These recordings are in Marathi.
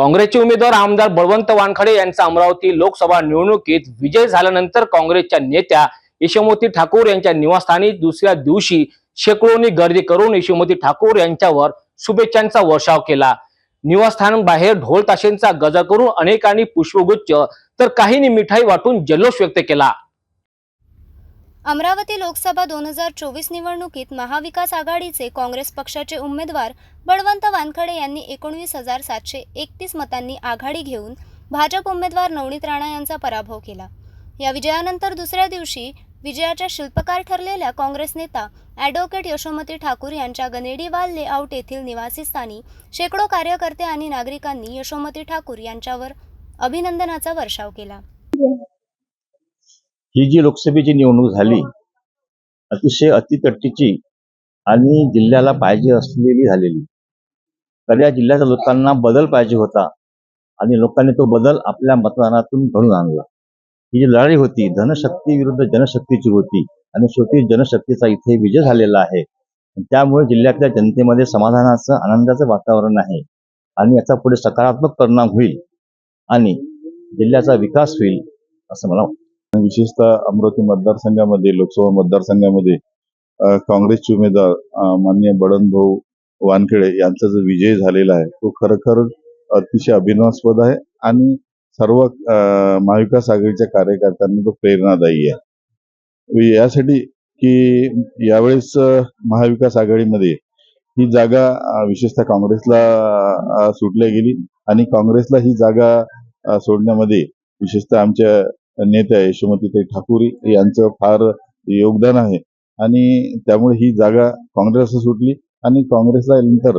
काँग्रेसचे उमेदवार आमदार बळवंत वानखडे यांचा अमरावती लोकसभा निवडणुकीत विजय झाल्यानंतर काँग्रेसच्या नेत्या यशोमती ठाकूर यांच्या निवासस्थानी दुसऱ्या दिवशी शेकडोनी गर्दी करून यशोमती ठाकूर यांच्यावर शुभेच्छांचा वर्षाव केला. निवासस्थान बाहेर ढोल ताशेंचा गजर करून अनेकांनी पुष्पगुच्छ तर काहींनी मिठाई वाटून जल्लोष व्यक्त केला. अमरावती लोकसभा दोन हजार चोवीस निवडणुकीत महाविकास आघाडीचे काँग्रेस पक्षाचे उमेदवार बळवंत वानखडे यांनी एकोणवीस हजार सातशे एकतीस मतांनी आघाडी घेऊन भाजप उमेदवार नवनीत राणा यांचा पराभव केला. या विजयानंतर दुसऱ्या दिवशी विजयाच्या शिल्पकार ठरलेल्या काँग्रेस नेता ॲडव्होकेट यशोमती ठाकूर यांच्या गनेडीवाल लेआउट येथील निवासीस्थानी शेकडो कार्यकर्ते आणि नागरिकांनी यशोमती ठाकूर यांच्यावर अभिनंदनाचा वर्षाव केला. ही जी लोकसभेची निवडणूक झाली अतिशय अतितटीची आणि जिल्ह्याला पाहिजे असलेली झालेली. तर या जिल्ह्याच्या लोकांना बदल पाहिजे होता आणि लोकांनी तो बदल आपल्या मतदानातून घडून आणला. ही जी लढाई होती धनशक्ती विरुद्ध जनशक्तीची होती आणि शेवटी जनशक्तीचा इथे विजय झालेला आहे. त्यामुळे जिल्ह्यातल्या जनतेमध्ये समाधानाचं आनंदाचं वातावरण आहे आणि याचा पुढे सकारात्मक परिणाम होईल आणि जिल्ह्याचा विकास होईल असं मला वाटतं. विशेषतः अमरावती मतदारसंघामध्ये लोकसभा मतदारसंघामध्ये काँग्रेसचे उमेदवार माननीय बळवंतभाऊ वानखेडे यांचा जो विजय झालेला आहे तो खरोखर अतिशय अभिमानास्पद आहे आणि सर्व महाविकास आघाडीच्या कार्यकर्त्यांना तो प्रेरणादायी आहे. यासाठी की यावेळेस महाविकास आघाडीमध्ये ही जागा विशेषतः काँग्रेसला सुटल्या गेली आणि काँग्रेसला ही जागा सोडण्यामध्ये विशेषतः आमच्या नेत्या यशोमतीताई ठाकूर यांचं फार योगदान आहे. आणि त्यामुळे ही जागा काँग्रेसला सुटली आणि काँग्रेसला नंतर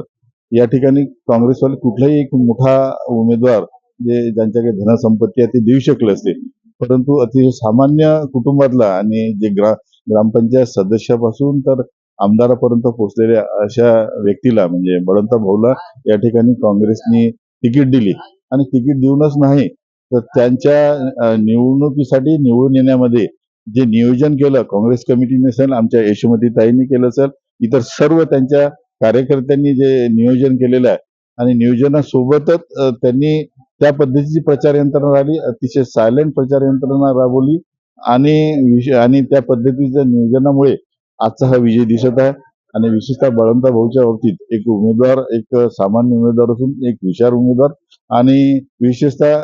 या ठिकाणी काँग्रेसवाले कुठलाही एक मोठा उमेदवार जे ज्यांच्याकडे धनसंपत्ती आहे ते देऊ शकले असते. परंतु अतिशय सामान्य कुटुंबातला आणि जे ग्रा ग्रामपंचायत सदस्यापासून तर आमदारापर्यंत पोहोचलेल्या अशा व्यक्तीला म्हणजे बळंता भाऊला या ठिकाणी काँग्रेसनी तिकीट दिली. आणि तिकीट देऊनच नाही तर त्यांच्या निवडणुकीसाठी निवडून येण्यामध्ये जे नियोजन केलं काँग्रेस कमिटीने असेल आमच्या यशोमती ताईंनी केलं असेल इतर सर्व त्यांच्या कार्यकर्त्यांनी जे नियोजन केलेलं आहे. आणि नियोजनासोबतच त्यांनी त्या पद्धतीची प्रचार यंत्रणा राहिली अतिशय सायलेंट प्रचार यंत्रणा राबवली. आणि आणि त्या पद्धतीच्या नियोजनामुळे आजचा हा विजय दिसत आहे. आणि विशेषतः बळवंत भाऊच्या बाबतीत एक उमेदवार एक सामान्य उमेदवार असून एक हुशार उमेदवार आणि विशेषतः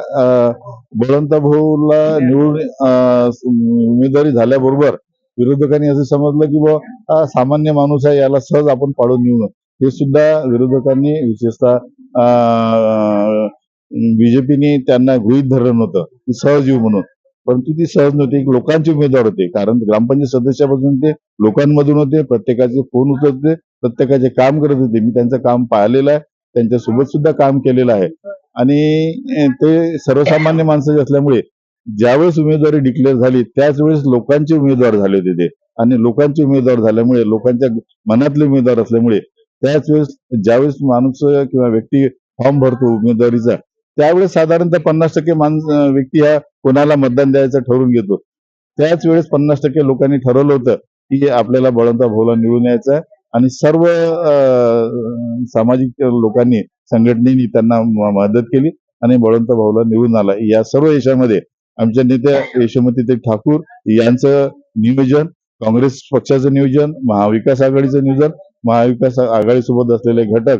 बळवंत भाऊला निवडून उमेदवारी झाल्याबरोबर विरोधकांनी असं समजलं की बुवा सामान्य माणूस आहे याला सहज आपण पाडून नेऊ हे सुद्धा विरोधकांनी विशेषतः बीजेपीने त्यांना गृहित धरलं नव्हतं सहजीव सहज येऊ म्हणून. परंतु ती सहज नव्हती. एक लोकांचे उमेदवार होते. कारण ग्रामपंचायत सदस्यापासून ते लोकांमधून होते. प्रत्येकाचे फोन उचलत. होते प्रत्येकाचे काम करत होते. मी त्यांचं काम पाहिलेलं आहे. त्यांच्यासोबत सुद्धा काम केलेलं आहे. आणि ते सर्वसामान्य माणसाचे असल्यामुळे ज्यावेळेस उमेदवारी डिक्लेअर झाली त्याच वेळेस लोकांचे उमेदवार झाले होते ते. आणि लोकांचे उमेदवार झाल्यामुळे लोकांच्या मनातले उमेदवार असल्यामुळे त्याच वेळेस ज्यावेळेस माणूस किंवा व्यक्ती फॉर्म भरतो उमेदवारीचा त्यावेळेस साधारणतः पन्नास टक्के माणूस व्यक्ती हा कोणाला मतदान द्यायचं ठरवून घेतो. त्याच वेळेस पन्नास टक्के लोकांनी ठरवलं होतं की आपल्याला बळवंता भाऊला निवडून यायचं आणि सर्व सामाजिक लोकांनी संघटनेनी त्यांना मदत केली आणि बळवंत भाऊला निवडून आला. या सर्व यशामध्ये आमच्या नेत्या यशोमती ठाकूर यांचं नियोजन काँग्रेस पक्षाचं नियोजन महाविकास आघाडीचं नियोजन महाविकास आघाडीसोबत असलेले घटक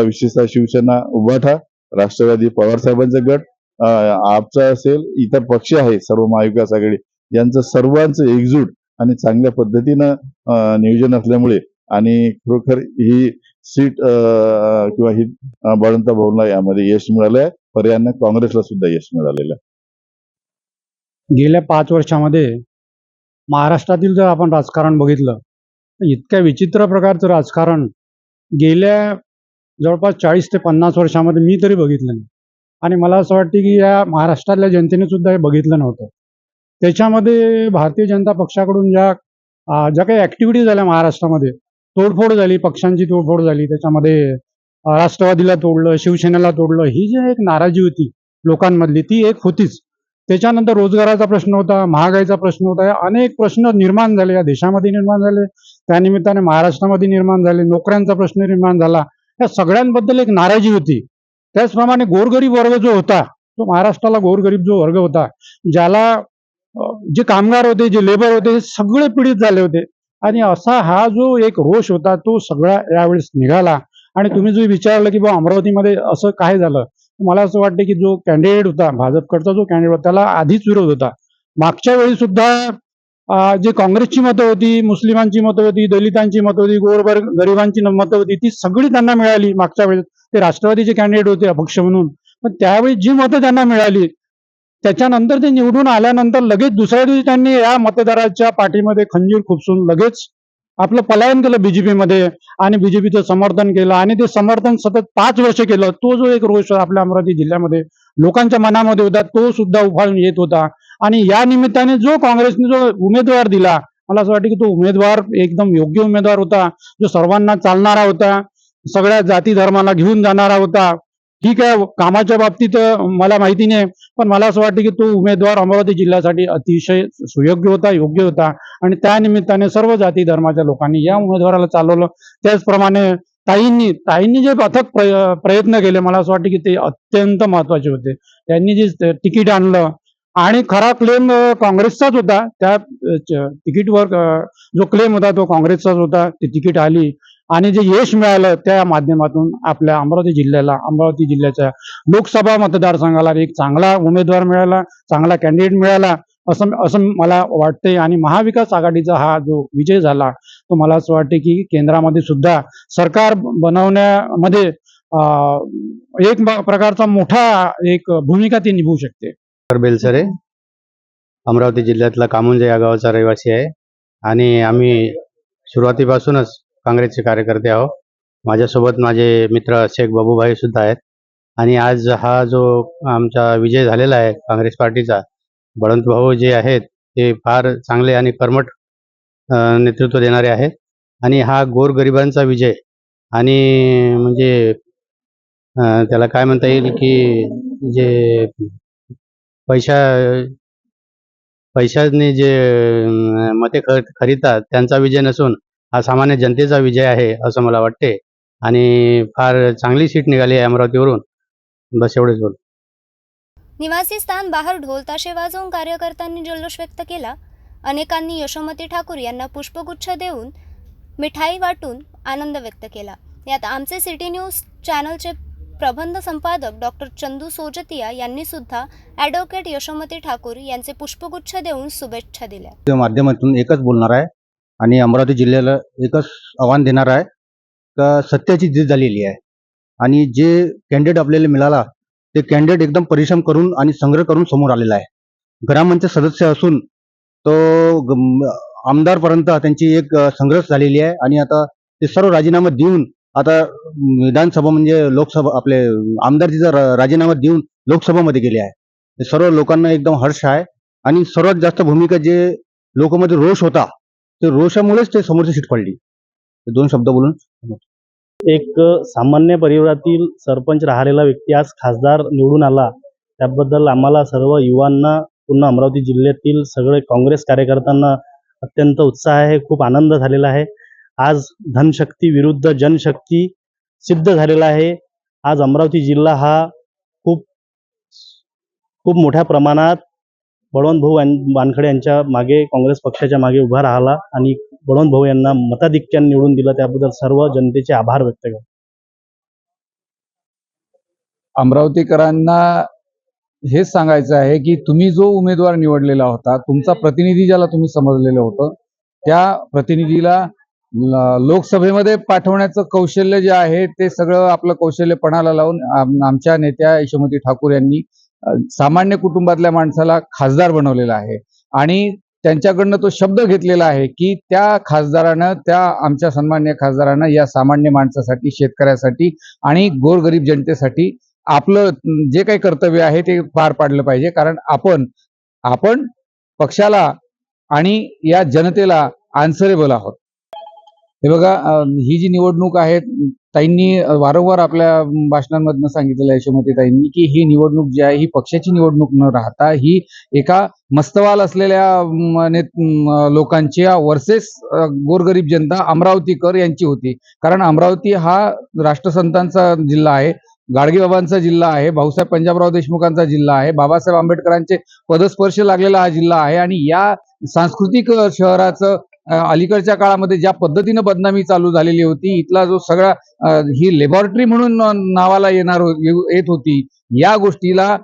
विशेषतः शिवसेना उभाठा राष्ट्रवादी पवार साहेबांचा गट आपचा असेल इतर पक्ष आहे सर्व महाविकास आघाडी. यांचं सर्वांचं एकजूट आणि चांगल्या पद्धतीनं नियोजन असल्यामुळे आणि खरोखर ही सीट किंवा ही अं, बळवंत भाऊला यामध्ये यश मिळालंय. पर्यायांना काँग्रेसला सुद्धा यश मिळालेलं आहे. गेल्या पाच वर्षामध्ये महाराष्ट्रातील जर आपण राजकारण बघितलं इतक्या विचित्र प्रकारचं राजकारण गेल्या जवळपास चाळीस ते पन्नास वर्षामध्ये मी तरी बघितलं नाही. आणि मला असं वाटते की या महाराष्ट्रातल्या जनतेने सुद्धा हे बघितलं नव्हतं. त्याच्यामध्ये भारतीय जनता पक्षाकडून ज्या ज्या काही ॲक्टिव्हिटी झाल्या महाराष्ट्रामध्ये तोडफोड झाली पक्षांची तोडफोड झाली त्याच्यामध्ये राष्ट्रवादीला तोडलं शिवसेनेला तोडलं ही जी एक नाराजी होती लोकांमधली ती एक होतीच. त्याच्यानंतर रोजगाराचा प्रश्न होता महागाईचा प्रश्न होता अनेक प्रश्न निर्माण झाले या देशामध्ये निर्माण झाले. त्यानिमित्ताने महाराष्ट्रामध्ये निर्माण झाले नोकऱ्यांचा प्रश्न निर्माण झाला. या सगळ्यांबद्दल एक नाराजी होती. त्याचप्रमाणे गोरगरीब वर्ग जो होता तो महाराष्ट्राला गोरगरीब जो वर्ग होता ज्याला जे कामगार होते जे लेबर होते हे सगळे पीडित झाले होते. आणि असा हा जो एक रोष होता तो सगळा यावेळेस निघाला. आणि तुम्ही जो विचारलं की बा अमरावतीमध्ये असं काय झालं मला असं वाटतं की जो कॅन्डिडेट होता भाजपकडचा जो कॅन्डिडेट होता त्याला आधीच विरोध होता. मागच्या वेळी सुद्धा जे काँग्रेसची मतं होती मुस्लिमांची मतं होती दलितांची मतं होती गोरबर गरिबांची मतं होती ती सगळी त्यांना मिळाली मागच्या वेळेस. ते राष्ट्रवादीचे कॅन्डिडेट होते अपक्ष म्हणून. पण त्यावेळी जी मतं त्यांना मिळाली त्याच्यानंतर ते निवडून आल्यानंतर लगेच दुसऱ्या दिवशी त्यांनी या मतदाराच्या पाठीमध्ये खंजीर खुपसून लगेच आपलं पलायन केलं बीजेपीमध्ये आणि बीजेपीचं समर्थन केलं आणि ते समर्थन सतत पाच वर्ष केलं. तो जो एक रोष आपल्या अमरावती जिल्ह्यामध्ये लोकांच्या मनामध्ये होता तो सुद्धा उफाळून येत होता. आणि या निमित्ताने जो काँग्रेसने जो उमेदवार दिला मला असं वाटतं की तो उमेदवार एकदम योग्य उमेदवार होता जो सर्वांना चालणारा होता सगळ्या जाती धर्माला घेऊन जाणारा होता. ठीक आहे कामाच्या बाबतीत मला माहिती नाही पण मला असं वाटतं की तो उमेदवार अमरावती जिल्ह्यासाठी अतिशय सुयोग्य होता योग्य होता. आणि त्या निमित्ताने सर्व जाती धर्माच्या लोकांनी या उमेदवाराला चालवलं. त्याचप्रमाणे ताईंनी ताईंनी जे अथक प्रय- प्रयत्न केले मला असं वाटतं की ते अत्यंत महत्त्वाचे होते. त्यांनी जे तिकीट आणलं आणि खरा क्लेम काँग्रेसचाच होता. त्या च- तिकीटवर जो क्लेम होता तो काँग्रेसचाच होता. ती तिकीट आली आणि जे यश मिळालं त्या माध्यमातून आपल्या अमरावती जिल्ह्याला अमरावती जिल्ह्याच्या लोकसभा मतदारसंघाला एक चांगला उमेदवार मिळाला चांगला कॅन्डिडेट मिळाला असं असं मला वाटतंय. आणि महाविकास आघाडीचा हा जो विजय झाला तो मला असं वाटते की केंद्रामध्ये सुद्धा सरकार बनवण्यामध्ये एक प्रकारचा मोठा एक भूमिका ती निभवू शकते. बेलसरे अमरावती जिल्ह्यातला कामुंजे या गावाचा रहिवासी आहे. आणि आम्ही सुरुवातीपासूनच काँग्रेसचे कार्यकर्ते आहोत. माझ्यासोबत माझे मित्र शेख बाबूभाई सुद्धा आहेत. आणि आज हा जो आमचा विजय झालेला आहे काँग्रेस पार्टीचा बळवंत भाऊ जे आहेत ते फार चांगले आणि कर्मठ नेतृत्व देणारे आहेत. आणि हा गोरगरिबांचा विजय. आणि म्हणजे त्याला काय म्हणता येईल की जे पैशा पैशाने जे मते ख खरीदतात त्यांचा विजय नसून हा सामान्य जनतेचा विजय आहे असं मला वाटते. आणि फार चांगली सीट निघाली आहे अमरावतीवरून. बस एवढेच बोल निवासी स्थान बाहेर ढोल ताशे वाजवून कार्यकर्त्यांनी जल्लोष व्यक्त केला. अनेकांनी यशोमती ठाकूर यांना पुष्पगुच्छ देऊन मिठाई वाटून आनंद व्यक्त केला. यात आमचे सिटी न्यूज चॅनलचे प्रबंध संपादक डॉक्टर चंदू सोजतिया यांनी सुद्धा ॲडव्होकेट यशोमती ठाकूर यांचे पुष्पगुच्छ देऊन शुभेच्छा दिल्या. माध्यमातून एकच बोलणार आहे आणि अमरावती जिल्ह्याला एकच आव्हान देणार आहे का सत्याची जीत झालेली आहे. आणि जे कॅन्डिडेट आपल्याला मिळाला ते कॅन्डिडेट एकदम परिश्रम करून आणि संग्रह करून समोर आलेला आहे. ग्रामपंचायत सदस्य असून तो आमदारपर्यंत त्यांची एक संघर्ष झालेली आहे आणि आता ते सर्व राजीनामा देऊन आता विधानसभा म्हणजे लोकसभा आपले आमदारकीचा राजीनामा देऊन लोकसभामध्ये गेले आहे सर्व लोकांना एकदम हर्ष आहे. आणि सर्वात जास्त भूमिका जे लोकांमध्ये रोष होता ते रोषामुळेच ते समोरची सीट पडली. दोन शब्द बोलून एक सामान्य परिवारातील सरपंच राहिलेला व्यक्ती आज खासदार निवडून आला त्याबद्दल आम्हाला सर्व युवांना पूर्ण अमरावती जिल्ह्यातील सगळे काँग्रेस कार्यकर्त्यांना अत्यंत उत्साह आहे खूप आनंद झालेला आहे. आज धनशक्ती विरुद्ध जनशक्ती सिद्ध झालेला आहे. आज अमरावती जिल्हा हा खूप खूप मोठ्या प्रमाणात बळवंत भाऊ वानखडे यांच्या मागे काँग्रेस पक्षाच्या मागे उभा राहिला आणि बळवंत भाऊ यांना मताधिक्यान निवडून दिलं. त्याबद्दल सर्व जनतेचे आभार व्यक्त करतो. अमरावतीकरांना हेच सांगायचं आहे की तुम्ही जो उमेदवार निवडलेला होता तुमचा प्रतिनिधी ज्याला तुम्ही समजलेलं होतं त्या प्रतिनिधीला लोकसभेमध्ये पाठवण्याचं कौशल्य जे आहे ते सगळं आपलं कौशल्य पणाला लावून आमच्या नेत्या यशोमती ठाकूर यांनी सामान्य कुटुंबातल्या माणसाला खासदार बनवलेला आहे. आणि त्यांच्याकडनं तो शब्द घेतलेला आहे की त्या खासदारानं त्या आमच्या सन्मान्य खासदारानं या सामान्य माणसासाठी शेतकऱ्यासाठी आणि गोरगरीब जनतेसाठी आपलं जे काही कर्तव्य आहे ते पार पाडलं पाहिजे. कारण आपण आपण पक्षाला आणि या जनतेला आन्सरेबल आहोत. हे बघा ही जी निवडणूक आहे ताईंनी वारंवार आपल्या भाषणांमधनं सांगितलेलं आहे यशोमती ताईंनी की ही निवडणूक जी आहे ही पक्षाची निवडणूक न राहता ही एका मस्तवाल असलेल्या नेत- लोकांच्या वर्सेस गोरगरीब जनता अमरावतीकर यांची होती. कारण अमरावती हा राष्ट्रसंतांचा जिल्हा आहे गाडगेबाबांचा जिल्हा आहे भाऊसाहेब पंजाबराव देशमुखांचा जिल्हा आहे बाबासाहेब आंबेडकरांचे पदस्पर्श लागलेला हा जिल्हा आहे आणि या सांस्कृतिक शहराचं अलीकडच्या काळामध्ये ज्या पद्धतीनं बदनामी चालू झालेली होती इथला जो सगळा ही लेबॉरेटरी म्हणून नावाला येणार येत होती या गोष्टीला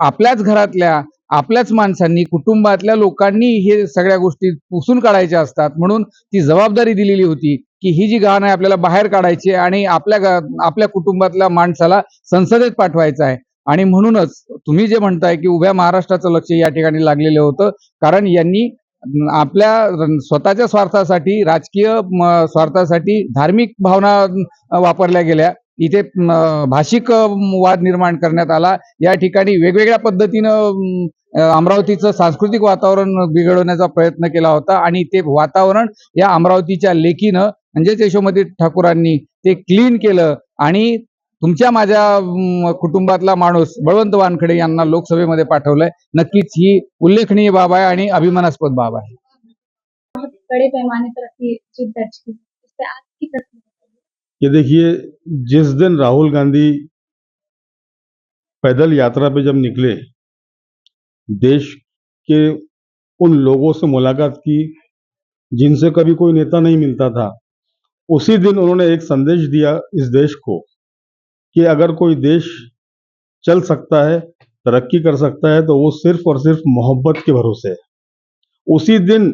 आपल्याच घरातल्या आपल्याच माणसांनी कुटुंबातल्या लोकांनी हे सगळ्या गोष्टी पुसून काढायच्या असतात. म्हणून ती जबाबदारी दिलेली होती की ही जी घाण आहे आपल्याला बाहेर काढायची आणि आपल्या आपल्या कुटुंबातल्या माणसाला संसदेत पाठवायचं आहे. आणि म्हणूनच तुम्ही जे म्हणताय की उभ्या महाराष्ट्राचं लक्ष या ठिकाणी लागलेलं होतं कारण यांनी आपल्या स्वतःच्या स्वार्थासाठी राजकीय स्वार्थासाठी धार्मिक भावना वापरल्या गेल्या. इथे भाषिक वाद निर्माण करण्यात आला. या ठिकाणी वेगवेगळ्या पद्धतीनं अमरावतीचं सांस्कृतिक वातावरण बिघडवण्याचा प्रयत्न केला होता आणि ते वातावरण या अमरावतीच्या लेखीनं म्हणजेच यशोमती ठाकूरांनी ते क्लीन केलं आणि तुमच्या माझ्या कुटुंबातला माणूस बळवंत वानखडे यांना लोकसभेमध्ये पाठवलंय. नक्कीच ही उल्लेखनीय बाब आहे आणि अभिमानास्पद बाब आहे. बहुत बड़े पैमाने पर अपनी जीत दर्ज की इस पे आपकी प्रतिक्रिया कि देखिए जिस दिन राहुल गांधी पैदल यात्रा पे जब निकले देश के उन लोगों से मुलाकात की जिनसे कभी कोई नेता नहीं मिलता था उसी दिन उन्होंने एक संदेश दिया इस देश को। कि अगर कोई देश चल सकता है, तरक्की कर सकता है तो वो सिर्फ़ और सिर्फ़ मोहब्बत के भरोसे है। उसी दिन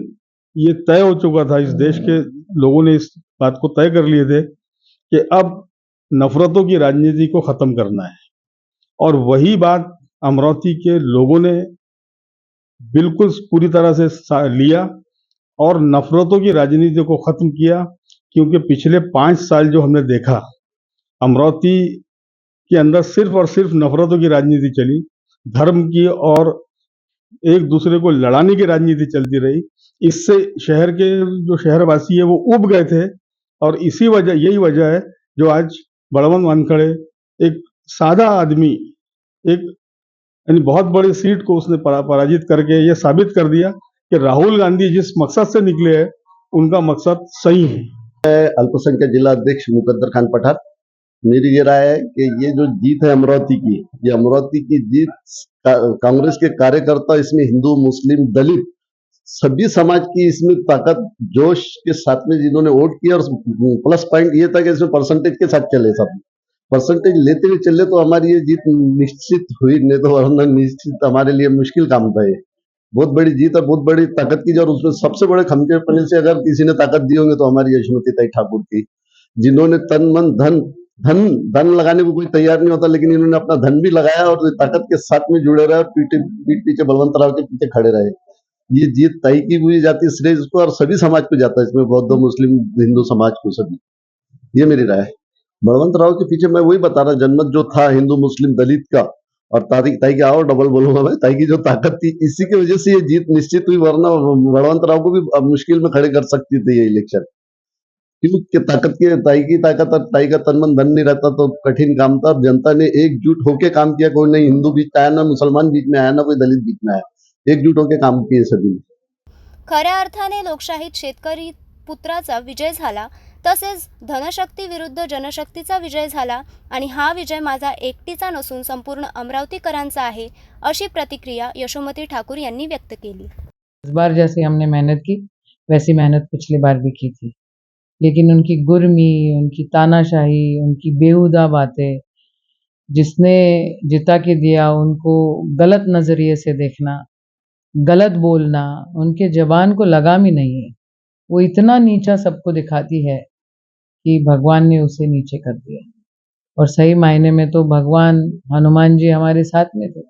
ये तय हो चुका था, इस देश के लोगों ने इस बात को तय कर लिए थे कि अब नफरतों की राजनीति को खत्म करना है। और वही बात अमरावती के लोगों ने बिल्कुल पूरी तरह से लिया और नफरतों की राजनीति को खत्म किया, क्योंकि पिछले पाँच साल जो हमने देखा, अमरावती के अंदर सिर्फ़ और सिर्फ़ नफरतों की राजनीति चली धर्म की और एक दूसरे को लड़ाने की राजनीति चलती रही। इससे शहर के जो शहरवासी है वो उब गए थे और इसी वजह यही वजह है जो आज बड़वंत वानखड़े एक सादा आदमी एक यानी बहुत बड़ी सीट को उसने परा, पराजित करके ये साबित कर दिया कि राहुल गांधी जिस मकसद से निकले हैं उनका मकसद सही है। अल्पसंख्यक जिला अध्यक्ष मुकद्दर खान पठार मेरी ये राय है कि ये जो जीत है अमरावती की, ये अमरावती की जीत कांग्रेस के कार्यकर्ता, इसमें हिंदू, मुस्लिम, दलित, सभी समाज की इसमें ताकत, जोश के साथ में जिन्होंने वोट किया और प्लस पॉइंट ये था कि इसमें परसेंटेज के साथ चले सब। परसेंटेज लेते हुए चले तो हमारी ये जीत निश्चित हुई, नहीं तो वरना निश्चित हमारे लिए मुश्किल काम था ये। बहुत बड़ी जीत है बहुत बड़ी ताकत की, और उसमें सबसे बड़े खमके पने से अगर किसी ने ताकत दी होंगे तो हमारी यशोमती ताई ठाकुर की, जिन्होंने तन मन धन धन धन लगाने को कोई तैयार नहीं होता, लेकिन इन्होंने अपना धन भी लगाया और ताकत के साथ में जुड़े रहे और पीठ पीठ पीछे बलवंत राव के पीछे खड़े रहे। ये जीत तय की हुई जाती है श्रेय इसको और सभी समाज को जाता है, इसमें बौद्ध, मुस्लिम, हिंदू समाज को सभी। ये मेरी राय है। बलवंत राव के पीछे मैं वही बता रहा जनमत जो था हिंदू, मुस्लिम, दलित का और तारी ताई की आओ डबल बोलूँगा मैं, ताई की जो ताकत थी, इसी की वजह से ये जीत निश्चित हुई, वरना बलवंत राव को भी मुश्किल में खड़े कर सकती थी ये इलेक्शन क्योंकि ताकत की ताई की ताकत और ताई का तन मन धन नहीं रहता तो कठिन काम था। जनता ने एकजुट होके काम किया। कोई नहीं हिंदू बीच आया ना मुसलमान बीच में आया ना कोई दलित बीच में आया। एकजुट होके काम किए सभी। खऱ्या अर्थाने लोकशाहीत शेतकरी पुत्राचा विजय झाला तसेच धनशक्ती विरुद्ध जनशक्तीचा विजय झाला आणि हा विजय माझा एकटीचा नसून संपूर्ण अमरावतीकरांचा आहे अशी प्रतिक्रिया यशोमती ठाकूर यांनी व्यक्त केली. इस बार जैसे हमने मेहनत की वैसी मेहनत पिछली बार भी की थी। लेकिन उनकी गुरमी, उनकी तानाशाही, उनकी बेहुदा बातें, जिसने जिता के दिया उनको गलत नज़रिए से देखना, गलत बोलना, उनके जबान को लगाम ही नहीं है। वो इतना नीचा सबको दिखाती है कि भगवान ने उसे नीचे कर दिया। और सही मायने में तो भगवान हनुमान जी हमारे साथ में थे।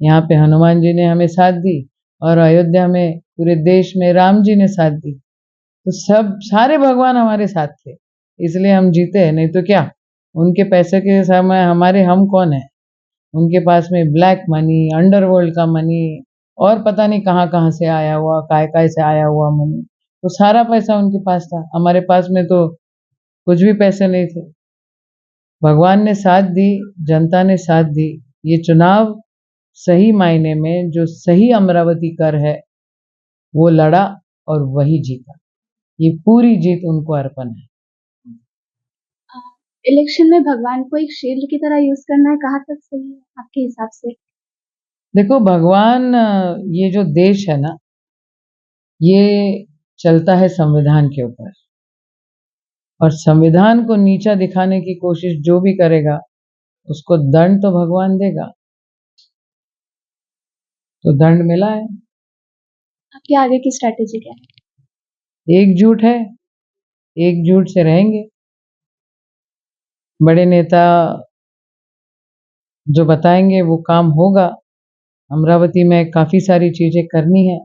यहाँ पे हनुमान जी ने हमें साथ दी और अयोध्या में पूरे देश में राम जी ने साथ दी। तो सब, सारे भगवान हमारे साथ थे, इसलिए हम जीते हैं। नहीं तो क्या? उनके पैसे के समय हमारे हम कौन है? उनके पास में ब्लैक मनी अंडरवर्ल्ड का मनी और पता नहीं कहाँ कहाँ से आया हुआ, काय काय से आया हुआ मनी तो सारा पैसा उनके पास था। हमारे पास में तो कुछ भी पैसे नहीं थे। भगवान ने साथ दी, जनता ने साथ दी। ये चुनाव सही मायने में जो सही अमरावती कर है, वो लड़ा और वही जीता। ये पूरी जीत उनको अर्पण है। इलेक्शन में भगवान को एक शील्ड की तरह यूज़ करना है कहाँ तक सही है आपके हिसाब से? देखो भगवान ये जो देश है ना ये चलता है संविधान के ऊपर। और संविधान को नीचा दिखाने की कोशिश जो भी करेगा उसको दंड तो भगवान देगा। तो दंड मिला है। आपके आगे की स्ट्रेटेजी क्या है? एकजुट है, एकजुट से रहेंगे। बड़े नेता जो बताएँगे वो काम होगा। अमरावती में काफ़ी सारी चीज़ें करनी है।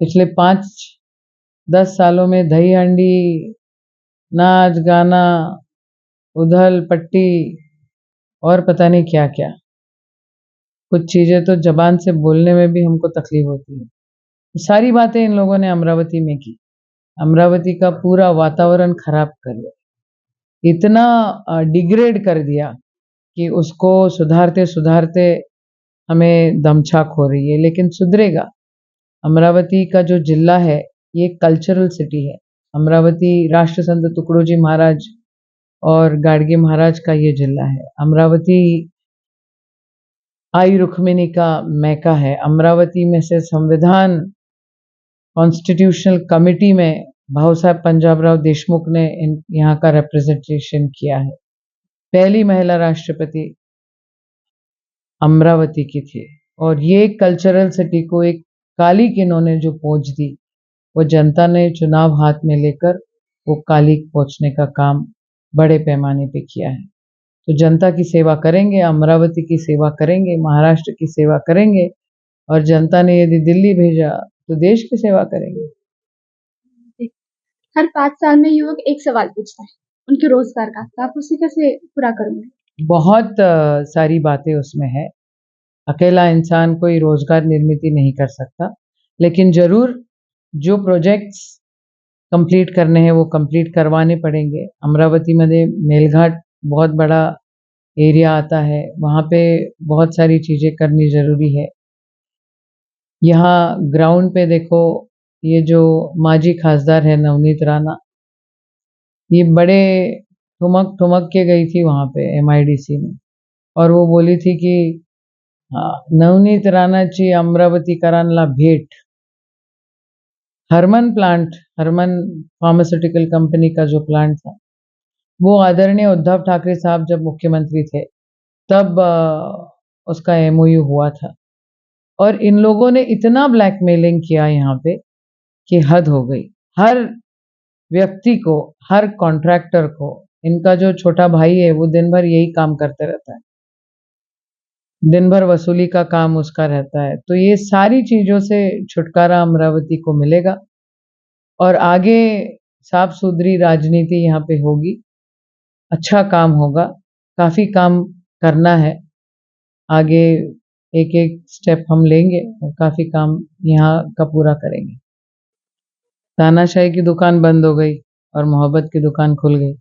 पिछले पाँच, दस सालों में दही हांडी, नाच, गाना, उधल, पट्टी और पता नहीं क्या क्या कुछ चीज़ें तो जबान से बोलने में भी हमको तकलीफ़ होती है। सारी बातें इन लोगों ने अमरावती में की। अमरावती का पूरा वातावरण खराब कर दिया। इतना डिग्रेड कर दिया कि उसको सुधारते सुधारते हमें दमछाक हो रही है, लेकिन सुधरेगा। अमरावती का जो जिला है, ये कल्चरल सिटी है। अमरावती राष्ट्र संत तुकडोजी महाराज और गाडगे महाराज का ये जिला है। अमरावती आई रुक्मिणी का मैका है। अमरावती में से संविधान कॉन्स्टिट्यूशनल कमिटी में भाव साहब पंजाबराव देशमुख ने इन, यहाँ का रिप्रेजेंटेशन किया है। पहली महिला राष्ट्रपति अमरावती की थी और ये कल्चरल सिटी को एक काली इन्होंने जो पहुँच दी, वो जनता ने चुनाव हाथ में लेकर वो काली पहुँचने का काम बड़े पैमाने पे किया है। तो जनता की सेवा करेंगे, अमरावती की सेवा करेंगे, महाराष्ट्र की सेवा करेंगे और जनता ने यदि दिल्ली भेजा तो देश की सेवा करेंगे। हर पाँच साल में युवक एक सवाल पूछता है उनके रोज़गार का तो आप उसे कैसे पूरा करोगे? बहुत सारी बातें उसमें है। अकेला इंसान कोई रोज़गार निर्मित नहीं कर सकता लेकिन ज़रूर जो प्रोजेक्ट्स कंप्लीट करने हैं वो कंप्लीट करवाने पड़ेंगे। अमरावती मध्ये मेलघाट बहुत बड़ा एरिया आता है वहाँ पे बहुत सारी चीज़ें करनी ज़रूरी है। यहाँ ग्राउंड पे देखो ये जो माजी खासदार है नवनीत राणा ये बड़े ठुमक ठुमक के गई थी वहाँ पे एमआईडीसी में। और वो बोली थी कि हाँ, नवनीत राणाची अमरावतीकरांना भेट। Harman plant Harman pharmaceutical company का जो प्लांट था वो आदरणीय उद्धव ठाकरे साहब जब मुख्यमंत्री थे तब उसका एमओयू हुआ था। और इन लोगों ने इतना ब्लैकमेलिंग किया यहाँ पे कि हद हो गई। हर व्यक्ति को, हर कॉन्ट्रैक्टर को, इनका जो छोटा भाई है, वो दिन भर यही काम करते रहता है। दिन भर वसूली का काम उसका रहता है। तो ये सारी चीज़ों से छुटकारा अमरावती को मिलेगा और आगे साफ़ सुथरी राजनीति यहाँ पे होगी। अच्छा काम होगा। काफ़ी काम करना है। आगे एक एक स्टेप हम लेंगे और काफ़ी काम यहाँ का पूरा करेंगे। तानाशाही की दुकान बंद हो गई और मोहब्बत की दुकान खुल गई।